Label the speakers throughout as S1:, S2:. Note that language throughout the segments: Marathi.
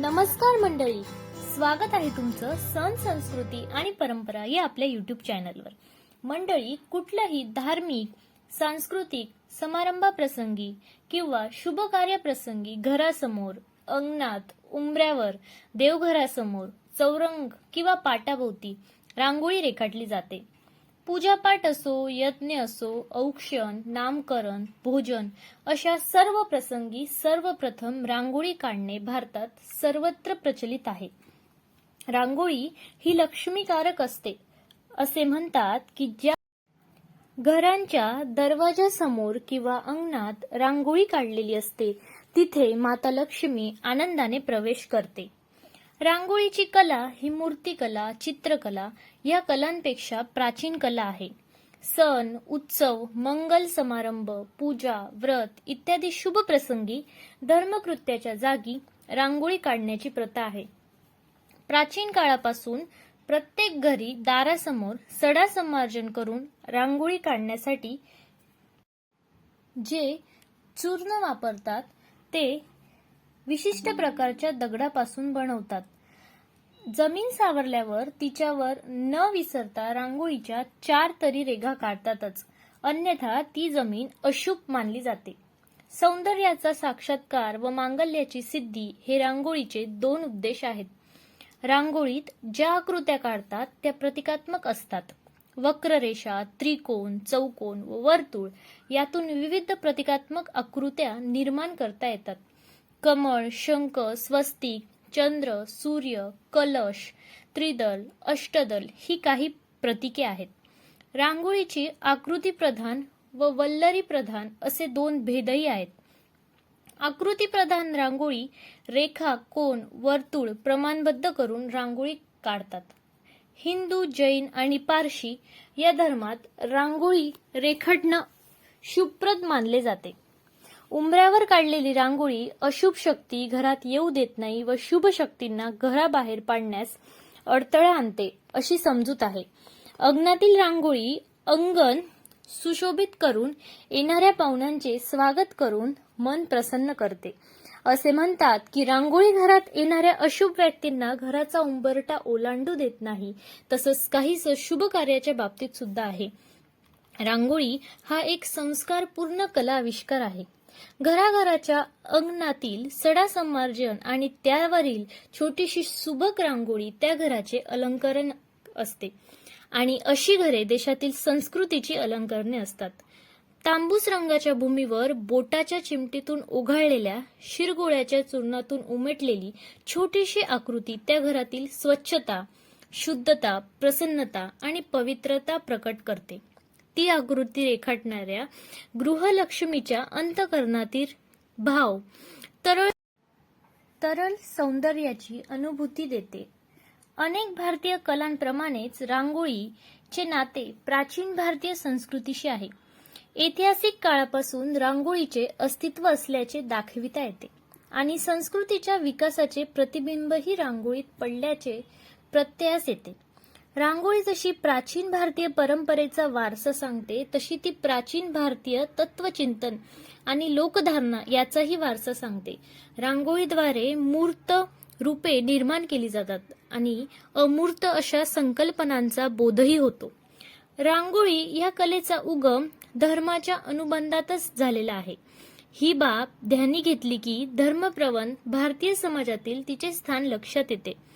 S1: नमस्कार मंडळी. स्वागत आहे तुमचं सण संस्कृती आणि परंपरा या आपल्या युट्यूब चॅनलवर मंडळी कुठल्याही धार्मिक सांस्कृतिक समारंभाप्रसंगी किंवा शुभ कार्याप्रसंगी घरासमोर अंगणात उंबऱ्यावर देवघरासमोर चौरंग किंवा पाटाभोवती रांगोळी रेखाटली जाते. पूजापाठ असो यज्ञ असो औक्षण नामकरण भोजन अशा सर्व प्रसंगी सर्वप्रथम रांगोळी काढणे भारतात सर्वत्र प्रचलित आहे. रांगोळी ही लक्ष्मीकारक असते. असे म्हणतात की ज्या घरांच्या दरवाजासमोर किंवा अंगणात रांगोळी काढलेली असते तिथे माता लक्ष्मी आनंदाने प्रवेश करते. रांगोळीची कला ही मूर्तिकला चित्रकला या कलांपेक्षा प्राचीन कला आहे. सण उत्सव मंगल समारंभ पूजा व्रत इत्यादी शुभ प्रसंगी धर्मकृत्याच्या जागी रांगोळी काढण्याची प्रथा आहे. प्राचीन काळापासून प्रत्येक घरी दारासमोर सडा समार्जन करून रांगोळी काढण्यासाठी जे चूर्ण वापरतात ते विशिष्ट प्रकारच्या दगडापासून बनवतात. जमीन सावरल्यावर तिच्यावर न विसरता रांगोळीच्या चार तरी रेघा काढतातच. अन्यथा ती जमीन अशुभ मानली जाते. सौंदर्याचा साक्षात्कार व मांगल्याची सिद्धी हे रांगोळीचे दोन उद्देश आहेत. रांगोळीत ज्या आकृत्या काढतात त्या प्रतिकात्मक असतात. वक्ररेषा त्रिकोण चौकोन व वर्तुळ यातून विविध प्रतिकात्मक आकृत्या निर्माण करता येतात. कमळ शंख स्वस्तिक चंद्र सूर्य कलश त्रिदल अष्टदल ही काही प्रतीके आहेत. रांगोळीची आकृती प्रधान व वल्लरी प्रधान असे दोन भेदही आहेत. आकृती प्रधान रांगोळी रेखा कोण वर्तुळ प्रमाणबद्ध करून रांगोळी काढतात. हिंदू जैन आणि पारशी या धर्मात रांगोळी रेखाटणं शुभप्रद मानले जाते. उंबऱ्यावर काढलेली रांगोळी अशुभ शक्ती घरात येऊ देत नाही व शुभ शक्तींना घराबाहेर पाडण्यास अडथळा आणते अशी समजूत आहे. अंगणातील रांगोळी अंगण सुशोभित करून येणाऱ्या पाहुण्यांचे स्वागत करून मन प्रसन्न करते. असे म्हणतात की रांगोळी घरात येणाऱ्या अशुभ व्यक्तींना घराचा उंबरटा ओलांडू देत नाही तसंच काही शुभ कार्याच्या बाबतीत सुद्धा आहे. रांगोळी हा एक संस्कारपूर्ण कला आविष्कार आहे. घराघराच्या अंगणातील सडा संमार्जन आणि त्यावरील छोटीशी सुबक रांगोळी त्या घराचे अलंकरण असते. आणि अशी घरे देशातील संस्कृतीची अलंकरणे असतात. तांबूस रंगाच्या भूमीवर बोटाच्या चिमटीतून उघळलेल्या शिरगोळ्याच्या चूर्णातून उमटलेली छोटीशी आकृती त्या घरातील स्वच्छता शुद्धता प्रसन्नता आणि पवित्रता प्रकट करते. ती आकृती रेखाटणाऱ्या गृहलक्ष्मीच्या अंतकरणातील भाव तरळ तरल सौंदर्याची अनुभूती देते. अनेक भारतीय कलांप्रमाणेच रांगोळीचे नाते प्राचीन भारतीय संस्कृतीशी आहे. ऐतिहासिक काळापासून रांगोळीचे अस्तित्व असल्याचे दाखविता येते आणि संस्कृतीच्या विकासाचे प्रतिबिंबही रांगोळीत पडल्याचे प्रत्ययास येते. रांगोळी जशी प्राचीन भारतीय परंपरेचा वारसा सांगते तशी ती प्राचीन भारतीय तत्वचिंतन आणि लोकधारणा याचाही वारसा सांगते. रांगोळीद्वारे मूर्त रूपे निर्माण केली जातात आणि अमूर्त अशा संकल्पनांचा बोधही होतो. रांगोळी या कलेचा उगम धर्माच्या अनुबंधातच झालेला आहे. ही बाब ध्यानी घेतली की धर्मप्रवण भारतीय समाजातील तिचे स्थान लक्षात येते.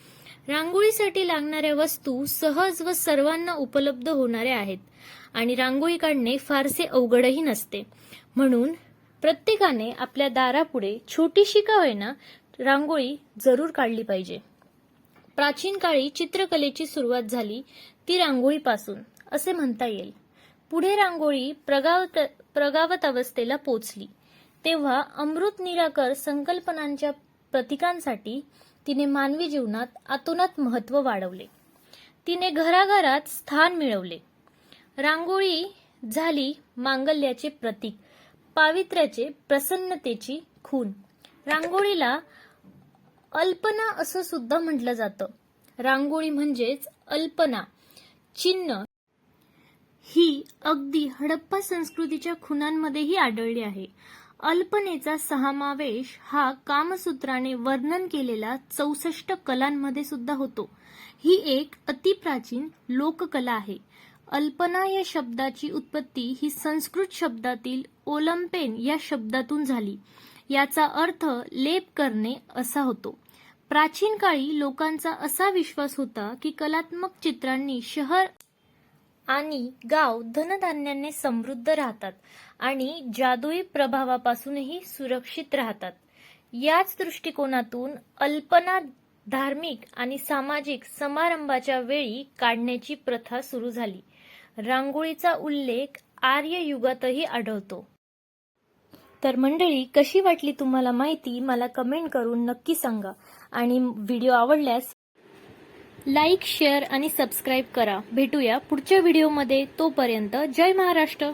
S1: रांगोळीसाठी लागणाऱ्या वस्तू सहज व सर्वांना उपलब्ध होणाऱ्या आहेत. आणि रांगोळी काढणे फारसे अवघडही नसते. म्हणून प्रत्येकाने आपल्या दारापुढे छोटीशी का होईना रांगोळी जरूर काढली पाहिजे. प्राचीन काळी चित्रकलेची सुरुवात झाली ती रांगोळीपासून असे म्हणता येईल. पुढे रांगोळी प्रगावत प्रगावत अवस्थेला पोचली. तेव्हा अमृत निराकर संकल्पनांच्या प्रतिकांसाठी तिने मानवी जीवनात आतोनात महत्त्व वाढवले. तिने घराघरात स्थान मिळवले. रांगोळी झाली मांगल्याचे प्रतीक पावित्र्याचे प्रसन्नतेची खून. रांगोळीला अल्पना असं सुद्धा म्हटलं जातं. रांगोळी म्हणजेच अल्पना चिन्ह. ही अगदी हडप्पा संस्कृतीच्या खुणांमध्येही आढळली आहे. अल्पनेचा समावेश हा कामसूत्राने वर्णन केलेल्या चौसष्ट कलांमध्ये सुद्धा होतो. ही एक अतिप्राचीन लोककला आहे. अल्पना या शब्दाची उत्पत्ती ही संस्कृत शब्दातील ओलंपेन या शब्दातून झाली. याचा अर्थ लेप करणे असा होतो. प्राचीन काळी लोकांचा असा विश्वास होता की कलात्मक चित्रांनी शहर आणि गाव धनधान्याने समृद्ध राहतात आणि जादुई प्रभावापासूनही सुरक्षित राहतात. याच दृष्टिकोनातून अल्पना धार्मिक आणि सामाजिक समारंभाच्या वेळी काढण्याची प्रथा सुरू झाली. रांगोळीचा उल्लेख आर्य युगातही आढळतो. तर मंडळी कशी वाटली तुम्हाला माहिती मला कमेंट करून नक्की सांगा. आणि व्हिडिओ आवडल्यास लाईक शेअर आणि सबस्क्राईब करा. भेटूया पुढच्या व्हिडिओमध्ये. तोपर्यंत जय महाराष्ट्र.